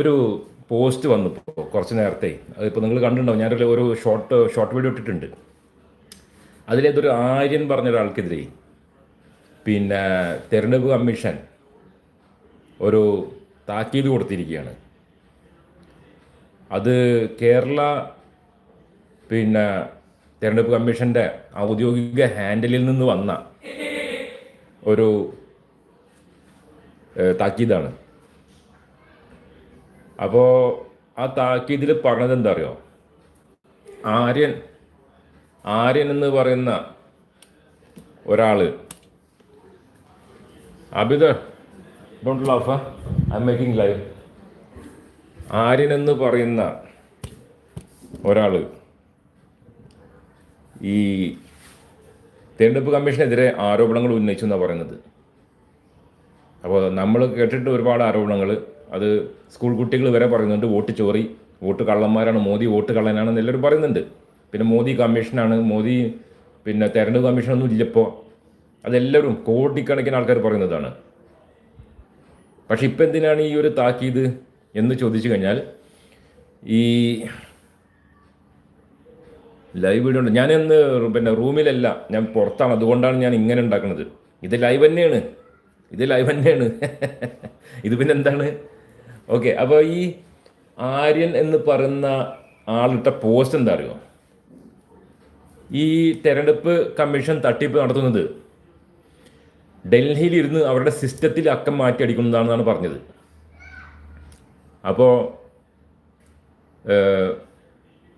ഒരു പോസ്റ്റ് വന്നു കുറച്ച് നേരത്തെ. അതിപ്പോൾ നിങ്ങൾ കണ്ടിട്ടുണ്ടാവും. ഞാനൊരു ഒരു ഷോർട്ട് ഷോർട്ട് വീഡിയോ ഇട്ടിട്ടുണ്ട്. അതിലേതൊരു ആര്യൻ പറഞ്ഞ ഒരാൾക്കെതിരെ പിന്നെ തെരഞ്ഞെടുപ്പ് കമ്മീഷൻ ഒരു താക്കീത് കൊടുത്തിരിക്കുകയാണ്. അത് കേരള പിന്നെ തെരഞ്ഞെടുപ്പ് കമ്മീഷന്റെ ഔദ്യോഗിക ഹാൻഡിലിൽ നിന്ന് വന്ന ഒരു താക്കീതാണ്. അപ്പോൾ ആ താക്കീതിൽ പറഞ്ഞത് എന്താ അറിയോ ആര്യൻ ആര്യൻ എന്ന് പറയുന്ന ഒരാൾ. Abida don't I making live Aryan എന്ന് പറയുന്ന ഒരാൾ ഈ തെരഞ്ഞെടുപ്പ് കമ്മീഷനെതിരെ ആരോപണങ്ങൾ ഉന്നയിച്ചു എന്നാണ് പറയുന്നത്. അപ്പോൾ നമ്മൾ കേട്ടിട്ട് ഒരുപാട് ആരോപണങ്ങൾ അത് സ്കൂൾ കുട്ടികൾ വരെ പറയുന്നുണ്ട് വോട്ട് ചോറി വോട്ട് കള്ളന്മാരാണ് മോദി വോട്ട് കള്ളനാണെന്ന് എല്ലാവരും പറയുന്നുണ്ട്. പിന്നെ മോദി കമ്മീഷനാണ് മോദി പിന്നെ തെരഞ്ഞെടുപ്പ് കമ്മീഷനൊന്നും ഇല്ലപ്പോൾ അതെല്ലാവരും കോടിക്കണക്കിന് ആൾക്കാർ പറയുന്നതാണ്. പക്ഷെ ഇപ്പം എന്തിനാണ് ഈ ഒരു താക്കീത് എന്ന് ചോദിച്ചു കഴിഞ്ഞാൽ ഈ ലൈവ് വീഡിയോ ഉണ്ട്. ഞാൻ ഇന്ന് പിന്നെ റൂമിലല്ല ഞാൻ പുറത്താണ്. അതുകൊണ്ടാണ് ഞാൻ ഇങ്ങനെ ഉണ്ടാക്കുന്നത്. ഇത് ലൈവ് തന്നെയാണ്. ഇത് ലൈവ് തന്നെയാണ്. ഇത് പിന്നെ എന്താണ്? ഓക്കെ അപ്പോൾ ഈ ആര്യൻ എന്ന് പറയുന്ന ആളിട്ട പോസ്റ്റ് എന്താ അറിയോ ഈ തെരഞ്ഞെടുപ്പ് കമ്മീഷൻ തട്ടിപ്പ് നടത്തുന്നത് ഡൽഹിയിൽ ഇരുന്ന് അവരുടെ സിസ്റ്റത്തിൽ അക്കം മാറ്റി അടിക്കുന്നതാണെന്നാണ് പറഞ്ഞത്. അപ്പോൾ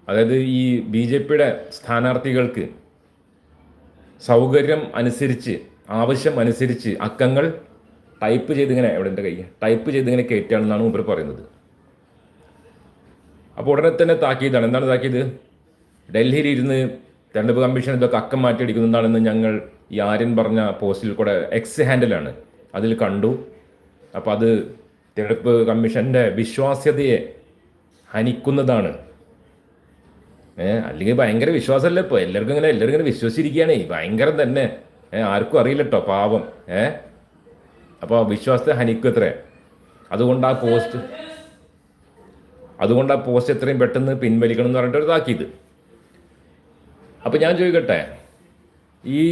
അതായത് ഈ ബി ജെ പിയുടെ സ്ഥാനാർത്ഥികൾക്ക് സൗകര്യം അനുസരിച്ച് ആവശ്യം അനുസരിച്ച് അക്കങ്ങൾ ടൈപ്പ് ചെയ്തിങ്ങനെ എവിടെ എന്റെ കൈ? ടൈപ്പ് ചെയ്തിങ്ങനെ കയറ്റുകയാണെന്നാണ് മുമ്പ് പറയുന്നത്. അപ്പോൾ ഉടനെ തന്നെ താക്കീതാണ്. എന്താണ് താക്കീത്? ഡൽഹിയിൽ ഇരുന്ന് തെരഞ്ഞെടുപ്പ് കമ്മീഷൻ ഇതൊക്കെ അക്കം മാറ്റിയടിക്കുന്നതാണെന്ന് ഞങ്ങൾ ഈ ആര്യൻ പറഞ്ഞ പോസ്റ്റിൽ കൂടെ എക്സ് ഹാൻഡിലാണ് അതിൽ കണ്ടു. അപ്പോൾ അത് തെരഞ്ഞെടുപ്പ് കമ്മീഷന്റെ വിശ്വാസ്യതയെ ഹനിക്കുന്നതാണ്. ഏഹ് അല്ലെങ്കിൽ ഭയങ്കര വിശ്വാസമല്ലേ ഇപ്പോൾ? എല്ലാവർക്കും ഇങ്ങനെ എല്ലാവരും ഇങ്ങനെ വിശ്വസിച്ചിരിക്കുകയാണേ. ഭയങ്കരം തന്നെ. ആർക്കും അറിയില്ല കേട്ടോ പാവം. ഏഹ് അപ്പോൾ വിശ്വാസത്തെ ഹനിക്കും എത്രേ അതുകൊണ്ട് ആ പോസ്റ്റ് അതുകൊണ്ട് ആ പോസ്റ്റ് എത്രയും പെട്ടെന്ന് പിൻവലിക്കണം എന്ന് പറഞ്ഞിട്ട് ഒരു താക്കീത് അപ്പം ഞാൻ ചോദിക്കട്ടെ ഈ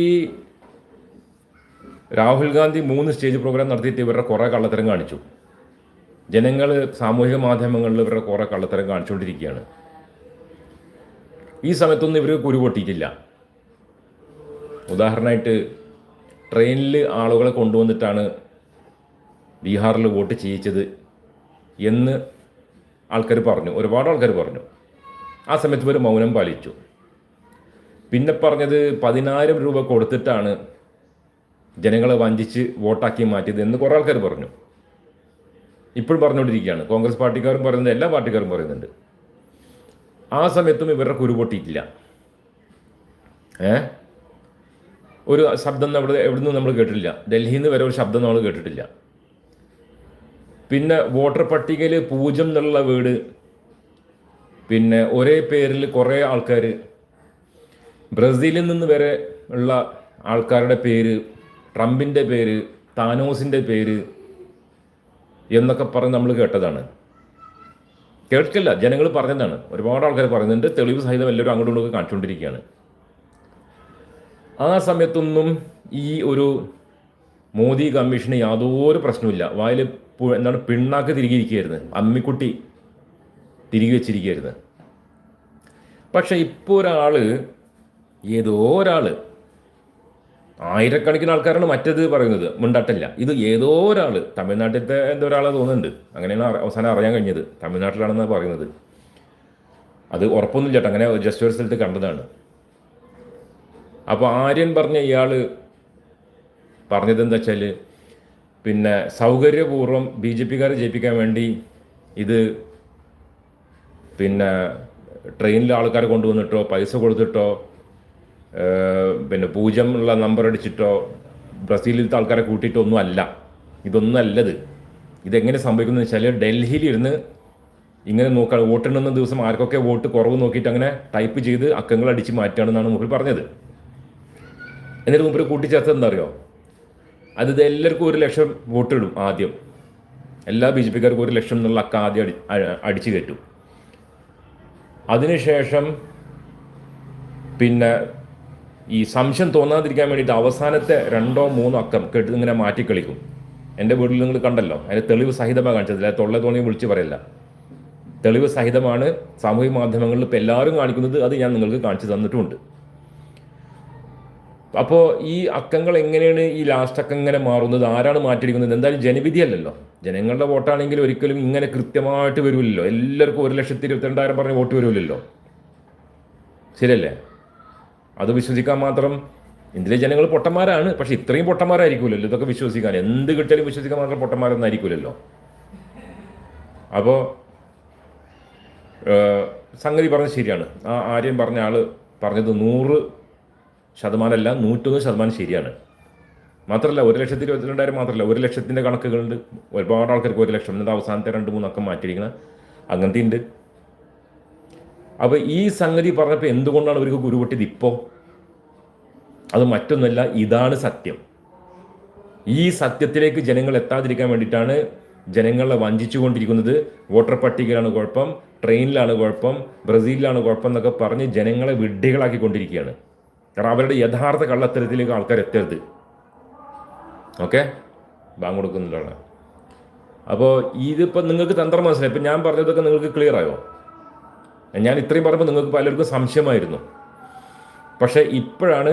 രാഹുൽ ഗാന്ധി മൂന്ന് സ്റ്റേജ് പ്രോഗ്രാം നടത്തിയിട്ട് ഇവരുടെ കുറേ കള്ളത്തരം കാണിച്ചു. ജനങ്ങൾ സാമൂഹിക മാധ്യമങ്ങളിൽ ഇവരുടെ കുറേ കള്ളത്തരം കാണിച്ചുകൊണ്ടിരിക്കുകയാണ്. ഈ സമയത്തൊന്നും ഇവർ കുരു പൊട്ടിയിട്ടില്ല. ഉദാഹരണമായിട്ട് ട്രെയിനിൽ ആളുകളെ കൊണ്ടുവന്നിട്ടാണ് ബീഹാറിൽ വോട്ട് ചെയ്യിച്ചത് എന്ന് ആൾക്കാർ പറഞ്ഞു. ഒരുപാട് ആൾക്കാർ പറഞ്ഞു. ആ സമയത്ത് ഒരു മൗനം പാലിച്ചു. പിന്നെ പറഞ്ഞത് പതിനായിരം രൂപ കൊടുത്തിട്ടാണ് ജനങ്ങളെ വഞ്ചിച്ച് വോട്ടാക്കി മാറ്റിയത് എന്ന് കുറേ ആൾക്കാർ പറഞ്ഞു. ഇപ്പോഴും പറഞ്ഞുകൊണ്ടിരിക്കുകയാണ് കോൺഗ്രസ് പാർട്ടിക്കാരും പറയുന്നത് എല്ലാ പാർട്ടിക്കാരും പറയുന്നുണ്ട്. ആ സമയത്തും ഇവരുടെ കുരു പൊട്ടിയിട്ടില്ല. ഏ? ഒരു ശബ്ദം അവിടെ നിന്നും നമ്മൾ കേട്ടിട്ടില്ല. ഡൽഹിയിൽ നിന്ന് വരെ ഒരു ശബ്ദം നമ്മൾ കേട്ടിട്ടില്ല. പിന്നെ വോട്ടർ പട്ടികയിൽ പൂജ്യം എന്നുള്ള വീട്. പിന്നെ ഒരേ പേരിൽ കുറേ ആൾക്കാർ ബ്രസീലിൽ നിന്ന് വരെ ഉള്ള ആൾക്കാരുടെ പേര് ട്രംപിന്റെ പേര് താനോസിന്റെ പേര് എന്നൊക്കെ പറഞ്ഞ് നമ്മൾ കേട്ടതാണ്. കേൾക്കില്ല ജനങ്ങൾ പറഞ്ഞതാണ്. ഒരുപാട് ആൾക്കാർ പറയുന്നുണ്ട്. തെളിവ് സഹിതം എല്ലാവരും അങ്ങോട്ടും ഇങ്ങോട്ടും കാണിച്ചുകൊണ്ടിരിക്കുകയാണ്. ആ സമയത്തൊന്നും ഈ ഒരു മോദി കമ്മീഷന് യാതൊരു പ്രശ്നമില്ല വായിൽ എന്താണ് പിണ്ണാക്ക് തിരികെയിരിക്കുകയായിരുന്നു അമ്മിക്കുട്ടി തിരികെ വെച്ചിരിക്കുകയായിരുന്നു. പക്ഷെ ഇപ്പോൾ ഒരാൾ ഏതോ ഒരാൾ ആയിരക്കണക്കിന് ആൾക്കാരാണ് മറ്റേത് പറയുന്നത്. മുണ്ടട്ടല്ല. ഇത് ഏതോ ഒരാൾ തമിഴ്നാട്ടിലത്തെ എന്തോ ഒരാളെ തോന്നുന്നുണ്ട്. അങ്ങനെയാണ് അവസാനം അറിയാൻ കഴിഞ്ഞത്. തമിഴ്നാട്ടിലാണെന്നാണ് പറയുന്നത്. അത് ഉറപ്പൊന്നും ചേട്ടാ അങ്ങനെ ജസ്റ്റ് ഒരു സ്ഥലത്ത് കണ്ടതാണ്. അപ്പോൾ ആര്യൻ പറഞ്ഞ ഇയാൾ പറഞ്ഞത് എന്താ വെച്ചാൽ പിന്നെ സൗകര്യപൂർവം ബി ജെ പിക്കാരെ ജയിപ്പിക്കാൻ വേണ്ടി ഇത് പിന്നെ ട്രെയിനിലെ ആൾക്കാരെ കൊണ്ടുവന്നിട്ടോ പൈസ കൊടുത്തിട്ടോ പിന്നെ പൂജ്യം ഉള്ള നമ്പർ അടിച്ചിട്ടോ ബ്രസീലിലത്തെ ആൾക്കാരെ കൂട്ടിയിട്ടോ ഒന്നും അല്ല. ഇതൊന്നും അല്ലത്. ഇതെങ്ങനെ സംഭവിക്കുന്നു വെച്ചാൽ ഡൽഹിയിൽ ഇരുന്ന് ഇങ്ങനെ നോക്കാൻ വോട്ടെണ്ണുന്ന ദിവസം ആർക്കൊക്കെ വോട്ട് കുറവ് നോക്കിയിട്ട് അങ്ങനെ ടൈപ്പ് ചെയ്ത് അക്കങ്ങൾ അടിച്ച് മാറ്റുകയാണെന്നാണ് മുമ്പിൽ പറഞ്ഞത്. എന്നിട്ട് മുമ്പിൽ കൂട്ടിച്ചേർത്തത് എന്താ അറിയോ? അത് എല്ലാവർക്കും ഒരു ലക്ഷം വോട്ട് ഇടും ആദ്യം. എല്ലാ ബി ജെ പിക്കാർക്കും ഒരു ലക്ഷം എന്നുള്ള അക്ക ആദ്യം അടി അടിച്ചു കയറ്റും. അതിനുശേഷം പിന്നെ ഈ സംശയം തോന്നാതിരിക്കാൻ വേണ്ടിയിട്ട് അവസാനത്തെ രണ്ടോ മൂന്നോ അക്കം കെട്ടി ഇങ്ങനെ മാറ്റിക്കളിക്കും. എന്റെ വീട്ടിൽ നിങ്ങൾ കണ്ടല്ലോ അതിന്റെ തെളിവ് സഹിതമാണ് കാണിച്ചതില്ല തൊള്ള തോണി വിളിച്ച് പറയില്ല. തെളിവ് സഹിതമാണ് സാമൂഹിക മാധ്യമങ്ങളിൽ ഇപ്പോൾ എല്ലാവരും കാണിക്കുന്നത് അത് ഞാൻ നിങ്ങൾക്ക് കാണിച്ചു തന്നിട്ടുമുണ്ട്. അപ്പോൾ ഈ അക്കങ്ങൾ എങ്ങനെയാണ് ഈ ലാസ്റ്റ് അക്കം ഇങ്ങനെ മാറുന്നത്? ആരാണ് മാറ്റിയെടുക്കുന്നത്? എന്തായാലും ജനവിധിയല്ലല്ലോ ജനങ്ങളുടെ വോട്ടാണെങ്കിൽ ഒരിക്കലും ഇങ്ങനെ കൃത്യമായിട്ട് വരുമല്ലോ എല്ലാവർക്കും ഒരു ലക്ഷത്തി ഇരുപത്തിരണ്ടായിരം പറഞ്ഞ് വോട്ട് വരുമല്ലോ ശരിയല്ലേ? അത് വിശ്വസിക്കാൻ മാത്രം ഇന്ത്യയിലെ ജനങ്ങൾ പൊട്ടന്മാരാണ്. പക്ഷെ ഇത്രയും പൊട്ടന്മാരായിരിക്കുമല്ലോ ഇതൊക്കെ വിശ്വസിക്കാൻ. എന്ത് കിട്ടിയാലും വിശ്വസിക്കാൻ മാത്രം പൊട്ടന്മാരൊന്നും ആയിരിക്കില്ലല്ലോ അപ്പോൾ സംഗതി പറഞ്ഞത് ശരിയാണ്. ആ ആര്യം പറഞ്ഞ ആൾ പറഞ്ഞത് നൂറ് ശതമാനമല്ല നൂറ്റൊന്ന് ശതമാനം ശരിയാണ്. മാത്രമല്ല ഒരു ലക്ഷത്തി ഇരുപത്തിരണ്ടായിരം മാത്രമല്ല ഒരു ലക്ഷത്തിന്റെ കണക്കുകളുണ്ട്. ഒരുപാട് ആൾക്കാർക്ക് ഒരു ലക്ഷം. എന്നിട്ട് അവസാനത്തെ രണ്ട് മൂന്നൊക്കെ മാറ്റിയിരിക്കണം അങ്ങനത്തെ ഉണ്ട് അപ്പോൾ ഈ സംഗതി പറഞ്ഞപ്പോൾ എന്തുകൊണ്ടാണ് അവർക്ക് ഗുരുപൊട്ടിയത് ഇപ്പോൾ അത് മറ്റൊന്നല്ല ഇതാണ് സത്യം. ഈ സത്യത്തിലേക്ക് ജനങ്ങൾ എത്താതിരിക്കാൻ വേണ്ടിയിട്ടാണ് ജനങ്ങളെ വഞ്ചിച്ചുകൊണ്ടിരിക്കുന്നത്. വോട്ടർ പട്ടികയിലാണ് കുഴപ്പം ട്രെയിനിലാണ് കുഴപ്പം ബ്രസീലിലാണ് കുഴപ്പം എന്നൊക്കെ പറഞ്ഞ് ജനങ്ങളെ വിഡ്ഢികളാക്കിക്കൊണ്ടിരിക്കുകയാണ്. കാരണം അവരുടെ യഥാർത്ഥ കള്ളത്തരത്തിലേക്ക് ആൾക്കാർ എത്തരുത്. ഓക്കെ? ബാങ്ക് കൊടുക്കുന്നുണ്ടാണ് അപ്പോൾ ഇതിപ്പോൾ നിങ്ങൾക്ക് തന്ത്രം മനസ്സിലായി. ഇപ്പം ഞാൻ പറഞ്ഞതൊക്കെ നിങ്ങൾക്ക് ക്ലിയർ ആയോ? ഞാൻ ഇത്രയും പറയുമ്പോൾ നിങ്ങൾക്ക് പലർക്കും സംശയമായിരുന്നു. പക്ഷേ ഇപ്പോഴാണ്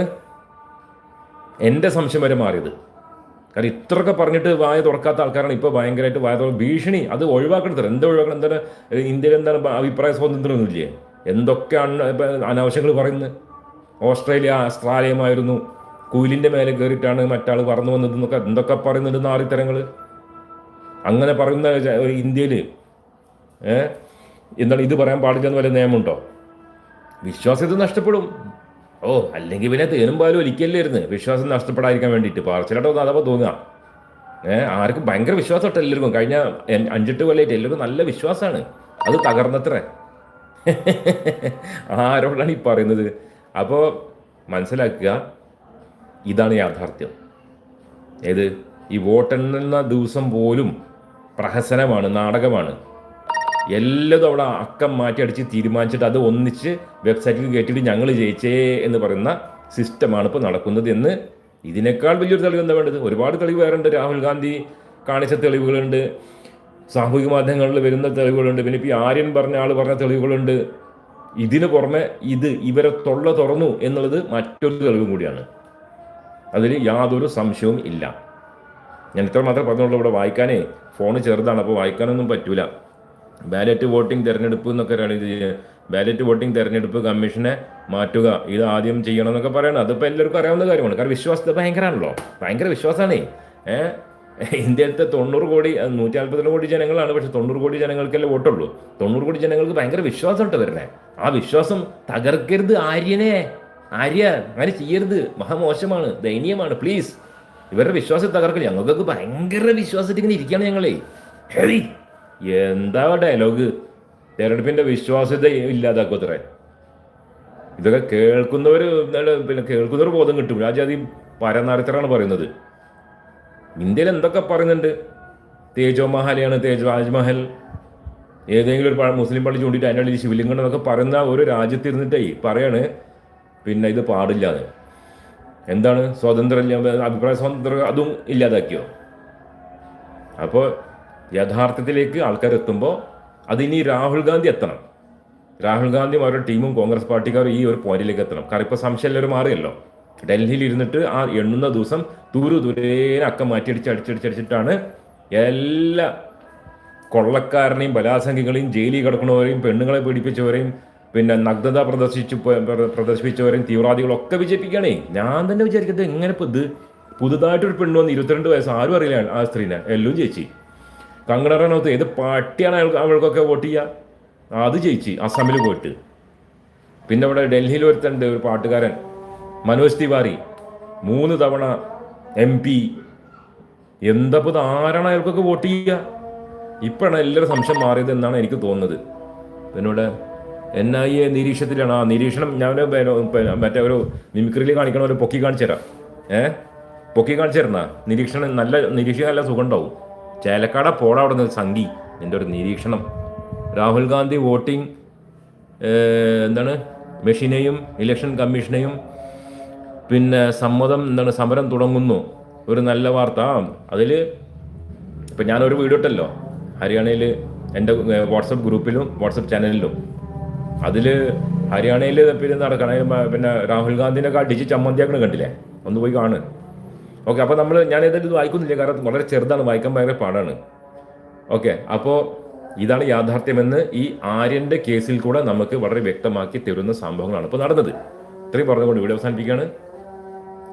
എന്റെ സംശയം വരെ മാറിയത്. കാരണം ഇത്രയൊക്കെ പറഞ്ഞിട്ട് വായ തുറക്കാത്ത ആൾക്കാരാണ് ഇപ്പോൾ ഭയങ്കരമായിട്ട് വായ തുറ ഭീഷണി അത് ഒഴിവാക്കണം എന്താ ഒഴിവാക്കണം? എന്താണ് ഇന്ത്യയിൽ എന്താണ് അഭിപ്രായ സ്വാതന്ത്ര്യമൊന്നുമില്ലേ എന്തൊക്കെയാണ് അനാവശ്യങ്ങൾ പറയുന്നത്? ഓസ്ട്രേലിയ ആസ്ട്രാലിയമായിരുന്നു കുയിലിന്റെ മേലെ കയറിയിട്ടാണ് മറ്റാൾ പറന്നു വന്നത് എന്നൊക്കെ എന്തൊക്കെ പറയുന്നുണ്ട് നാറിത്തരങ്ങൾ അങ്ങനെ പറയുന്ന ഒരു ഇന്ത്യയിൽ എന്താണ് ഇത് പറയാൻ പാടില്ല എന്ന് വല്ല നിയമമുണ്ടോ? വിശ്വാസ്യത നഷ്ടപ്പെടും. ഓ അല്ലെങ്കിൽ പിന്നെ തേനും പാലും വിശ്വാസം നഷ്ടപ്പെടാതിരിക്കാൻ വേണ്ടിയിട്ട്. പാർച്ചലായിട്ട് ഒന്ന് അതപ്പോൾ തോന്നുക. ഏഹ് ആർക്കും ഭയങ്കര വിശ്വാസമായിട്ട് എല്ലാവർക്കും. കഴിഞ്ഞ അഞ്ചെട്ട് കൊല്ലമായിട്ട് എല്ലാവർക്കും നല്ല വിശ്വാസമാണ്. അത് തകർന്നത്രേ. ആരോടാണ് ഈ പറയുന്നത്? അപ്പോൾ മനസ്സിലാക്കുക ഇതാണ് യാഥാർത്ഥ്യം. ഏത്? ഈ വോട്ടെണ്ണുന്ന ദിവസം പോലും പ്രഹസനമാണ് നാടകമാണ്. എല്ലതും അവിടെ അക്കം മാറ്റി അടിച്ച് തീരുമാനിച്ചിട്ട് അത് ഒന്നിച്ച് വെബ്സൈറ്റിൽ കയറ്റിയിട്ട് ഞങ്ങൾ ജയിച്ചേ എന്ന് പറയുന്ന സിസ്റ്റമാണ് ഇപ്പോൾ നടക്കുന്നത് എന്ന് ഇതിനേക്കാൾ വലിയൊരു തെളിവ് എന്താ വേണ്ടത്? ഒരുപാട് തെളിവ് വേറെ ഉണ്ട് രാഹുൽ ഗാന്ധി കാണിച്ച തെളിവുകളുണ്ട്. സാമൂഹിക മാധ്യമങ്ങളിൽ വരുന്ന തെളിവുകളുണ്ട്. പിന്നെ ഇപ്പോൾ ആര്യൻ പറഞ്ഞ ആൾ പറഞ്ഞ തെളിവുകളുണ്ട്. ഇതിന് പുറമെ ഇത് ഇവരെ തൊള്ള തുറന്നു എന്നുള്ളത് മറ്റൊരു തെളിവും കൂടിയാണ്. അതിൽ യാതൊരു സംശയവും ഇല്ല. ഞാൻ ഇത്ര മാത്രമേ പറഞ്ഞുള്ളൂ ഇവിടെ വായിക്കാനേ. ഫോൺ ചെറുതാണ് അപ്പോൾ വായിക്കാനൊന്നും പറ്റൂല. ബാലറ്റ് വോട്ടിംഗ് തിരഞ്ഞെടുപ്പ് എന്നൊക്കെ ബാലറ്റ് വോട്ടിംഗ് തിരഞ്ഞെടുപ്പ് കമ്മീഷനെ മാറ്റുക ഇത് ആദ്യം ചെയ്യണം എന്നൊക്കെ പറയണം. അതിപ്പോൾ എല്ലാവർക്കും അറിയാവുന്ന കാര്യമാണ്. കാരണം വിശ്വാസത്തെ ഭയങ്കരമാണല്ലോ ഭയങ്കര വിശ്വാസമാണേ. ഏഹ് ഇന്ത്യയിലത്തെ തൊണ്ണൂറ് കോടി നൂറ്റി നാൽപ്പത്തിരണ്ട് കോടി ജനങ്ങളാണ് പക്ഷെ തൊണ്ണൂറ് കോടി ജനങ്ങൾക്കല്ലേ വോട്ടുള്ളൂ. തൊണ്ണൂറ് കോടി ജനങ്ങൾക്ക് ഭയങ്കര വിശ്വാസമുണ്ട് വരുന്നത് ആ വിശ്വാസം തകർക്കരുത് ആര്യനെ. ആര്യ അങ്ങനെ ചെയ്യരുത്. മഹാമോശമാണ് ദയനീയമാണ് പ്ലീസ് ഇവരുടെ വിശ്വാസം തകർക്കില്ല ഞങ്ങൾക്കൊക്കെ ഭയങ്കര വിശ്വാസത്തിൽ ഇങ്ങനെ ഇരിക്കുകയാണ് ഞങ്ങളെ. ഹെറി എന്താ ഡയലോഗ് തെരഞ്ഞെടുപ്പിന്റെ വിശ്വാസ്യത ഇല്ലാതാക്കത്രേ ഇതൊക്കെ കേൾക്കുന്നവർ പിന്നെ കേൾക്കുന്നവർ ബോധം കിട്ടും. രാജാതി പരനാരത്തരാണ് പറയുന്നത്. ഇന്ത്യയിൽ എന്തൊക്കെ പറയുന്നുണ്ട്? തേജോ മഹലാണ് തേജ് രാജ്മഹൽ. ഏതെങ്കിലും ഒരു മുസ്ലിം പള്ളി ചൂണ്ടിയിട്ട് അതിന്റെ ഉള്ളിൽ ശിവലിംഗം എന്നൊക്കെ പറയുന്ന ഒരു രാജ്യത്തിരുന്നിട്ടേ പറയാണ്. പിന്നെ ഇത് പാടില്ലാന്ന് എന്താണ്? സ്വാതന്ത്ര്യം അഭിപ്രായ സ്വാതന്ത്ര്യം അതും ഇല്ലാതാക്കിയോ? അപ്പോൾ യഥാർത്ഥത്തിലേക്ക് ആൾക്കാർ എത്തുമ്പോൾ അതിനി രാഹുൽ ഗാന്ധി എത്തണം. രാഹുൽ ഗാന്ധിയും അവരുടെ ടീമും കോൺഗ്രസ് പാർട്ടിക്കാരും ഈ ഒരു പോയിന്റിലേക്ക് എത്തണം. കാരണം ഇപ്പോൾ സംശയം എല്ലാവരും മാറിയല്ലോ. ഡൽഹിയിൽ ഇരുന്നിട്ട് ആ എണ്ണുന്ന ദിവസം ദൂരെ ദൂരേനെ അക്കം മാറ്റിയടിച്ച് അടിച്ചടിച്ചടിച്ചിട്ടാണ് എല്ലാ കൊള്ളക്കാരനെയും ബലാസംഖ്യകളെയും ജയിലിൽ കിടക്കുന്നവരെയും പെണ്ണുങ്ങളെ പീഡിപ്പിച്ചവരെയും പിന്നെ നഗ്നത പ്രദർശിച്ചു പ്ര- പ്രദർശിപ്പിച്ചവരെയും തീവ്രവാദികളൊക്കെ വിജയിപ്പിക്കുകയാണേ. ഞാൻ തന്നെ വിചാരിക്കുന്നത് എങ്ങനെ ഇപ്പോൾ ഇത് പുതുതായിട്ടൊരു പെണ്ണ് വന്ന് ഇരുപത്തിരണ്ട് വയസ്സ് ആരും അറിയില്ല ആ സ്ത്രീനെ എല്ലാം ചേച്ചി കങ്കണ റണൗത്ത് ഏത് പാർട്ടിയാണ് അയാൾക്ക് അവൾക്കൊക്കെ വോട്ട് ചെയ്യുക അത് ജയിച്ച് അസമിൽ പോയിട്ട്. പിന്നെ ഇവിടെ ഡൽഹിയിൽ ഒരുത്തുണ്ട് ഒരു പാട്ടുകാരൻ മനോജ് തിവാരി. മൂന്ന് തവണ എം പി. എന്തപ്പോൾ ആരാണ് അയാൾക്കൊക്കെ വോട്ട് ചെയ്യുക ഇപ്പോഴാണ് എല്ലാവരും സംശയം മാറിയത് എന്നാണ് എനിക്ക് തോന്നുന്നത്. പിന്നോട് എൻ ഐ എ നിരീക്ഷണത്തിലാണ്. ആ നിരീക്ഷണം ഞാൻ മറ്റേ ഒരു മിമിക്രിയിൽ കാണിക്കണ ഒരു പൊക്കി കാണിച്ചു തരാം. ഏ? പൊക്കി കാണിച്ചു തരുന്ന നിരീക്ഷണം നല്ല നിരീക്ഷണം നല്ല സുഖം ഉണ്ടാവും ചേലക്കാട പോടാ അവിടെ നിന്ന് സംഘി എന്റെ ഒരു നിരീക്ഷണം. രാഹുൽ ഗാന്ധി വോട്ടിംഗ് എന്താണ്? മെഷീനെയും ഇലക്ഷൻ കമ്മീഷനെയും പിന്നെ സമ്മതം എന്താണ്? സമരം തുടങ്ങുന്നു. ഒരു നല്ല വാർത്ത. അതിൽ ഇപ്പം ഞാനൊരു വീഡിയോ ഇട്ടല്ലോ. ഹരിയാനയിൽ എന്റെ വാട്സപ്പ് ഗ്രൂപ്പിലും വാട്സപ്പ് ചാനലിലും. അതിൽ ഹരിയാനയിൽ പിന്നെ നടക്കണ പിന്നെ രാഹുൽ ഗാന്ധിനെ അടിച്ച് ചമ്മന്തിയാക്കണ കണ്ടില്ലേ? ഒന്ന് പോയി കാണ്. ഓക്കെ അപ്പോൾ നമ്മൾ ഞാൻ ഏതായാലും ഇത് വായിക്കുന്നില്ല കാരണം വളരെ ചെറുതാണ് വായിക്കാൻ ഭയങ്കര പാടാണ്. ഓക്കെ അപ്പോൾ ഇതാണ് യാഥാർത്ഥ്യമെന്ന് ഈ ആര്യന്റെ കേസിൽ കൂടെ നമുക്ക് വളരെ വ്യക്തമാക്കി തരുന്ന സംഭവങ്ങളാണ് ഇപ്പോൾ നടന്നത്. ഇത്രയും പറഞ്ഞുകൊണ്ട് വീഡിയോ അവസാനിപ്പിക്കുകയാണ്.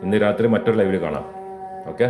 ഇന്ന് രാത്രി മറ്റൊരു ലൈവിൽ കാണാം. ഓക്കെ?